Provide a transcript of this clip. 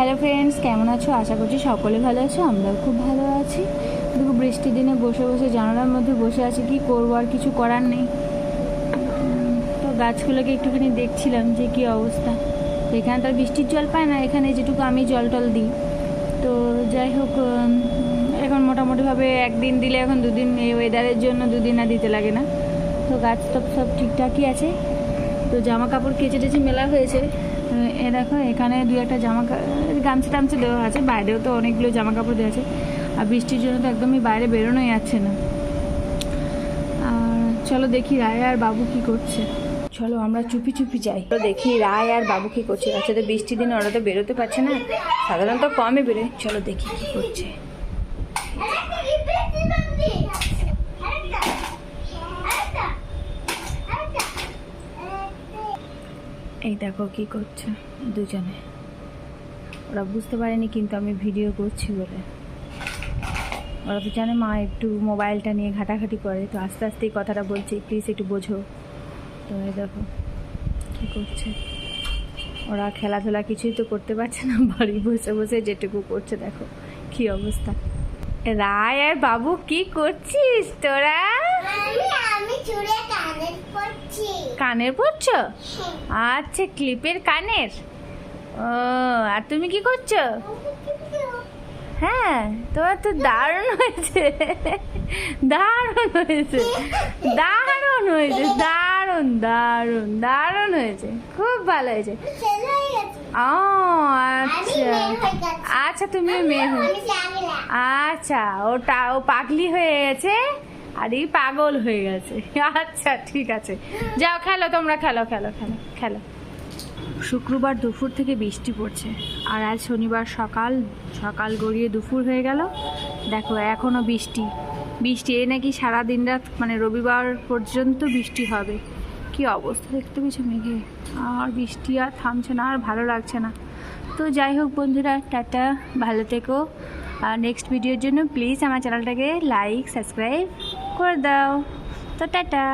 Hello friends কেমন আছো? আশা করছি সকলে ভালো আছো, আমরাও খুব ভালো আছি। দেখো, বৃষ্টির দিনে বসে বসে জানালার মধ্যে বসে আছি, কি করব আর কিছু করার নেই। তো গাছগুলোকে একটুখানি দেখছিলাম যে কি অবস্থা। এখানে তো আর বৃষ্টির জল পায় না, এখানে যেটুকু আমি জল টল দিই। তো যাই হোক এখন মোটামুটিভাবে একদিন দিলে এখন দুদিন এই ওয়েদারের জন্য দুদিন আর দিতে লাগে না। তো গাছ তো সব ঠিকঠাকই আছে। তো জামা কাপড় কেচে টেচে মেলা হয়েছে। এ দেখো, এখানে দু একটা জামা গামছা টামছা দেওয়া আছে, বাইরেও তো অনেকগুলো জামা কাপড় দেওয়া আছে। আর বৃষ্টির জন্য তো একদমই বাইরে বেরোনোই যাচ্ছে না। আর চলো দেখি রায় আর বাবু কি করছে। চলো আমরা চুপি চুপি যাই। তো দেখি রায় আর বাবু কি করছে। আচ্ছা তো বৃষ্টির দিনে ওরা তো বেরোতে পারছে না। সাধারণত কমই বেরোয়। চলো দেখি কি করছে। এই দেখো কি করছে দুজনে। ওরা বুঝতে পারেনি কিন্তু আমি ভিডিও করছি বলে। ওরা তো জানে মা একটু মোবাইলটা নিয়ে ঘাটাঘাটি করে, তো আস্তে আস্তে এই কথাটা বলছি প্লিজ একটু বোঝো। তো এই দেখো কী করছে। ওরা খেলাধুলা কিছুই তো করতে পারছে না, বাড়ি বসে বসে যেটুকু করছে, দেখো কি অবস্থা। রায় আর বাবু কি করছিস তোরা? কানের পড়ছি পড়ছো আচ্ছা ক্লিপের কানের? ও আর তুমি কি করছ? হ্যাঁ তোমার তো দারুণ হয়েছে। দারুণ হয়েছে। দারুণ হয়েছে দারুণ দারুণ দারুণ হয়েছে। খুব ভালো হয়েছে। হয়ে ও আচ্ছা। হয়ে আচ্ছা তুমি মেয়ে হয়ে আচ্ছা ওটা ও পাগলি হয়ে গেছে? আর পাগল হয়ে গেছে। আচ্ছা ঠিক আছে। যাও, খেলো তোমরা, খেলো খেলো খেলো খেলো। শুক্রবার দুপুর থেকে বৃষ্টি পড়ছে। আর আজ শনিবার সকাল সকাল গড়িয়ে দুপুর হয়ে গেল। দেখো এখনও বৃষ্টি। বৃষ্টি এই নাকি সারা দিন রাত মানে রবিবার পর্যন্ত বৃষ্টি হবে। কি অবস্থা দেখতে পেয়েছ মেঘে? আর বৃষ্টি আর থামছে না, আর ভালো লাগছে না। তো যাই হোক বন্ধুরা, টাটা, ভালো থেকো। আর নেক্সট ভিডিওর জন্য প্লিজ আমার চ্যানেলটাকে লাইক সাবস্ক্রাইব করে দাও। তো টাটা।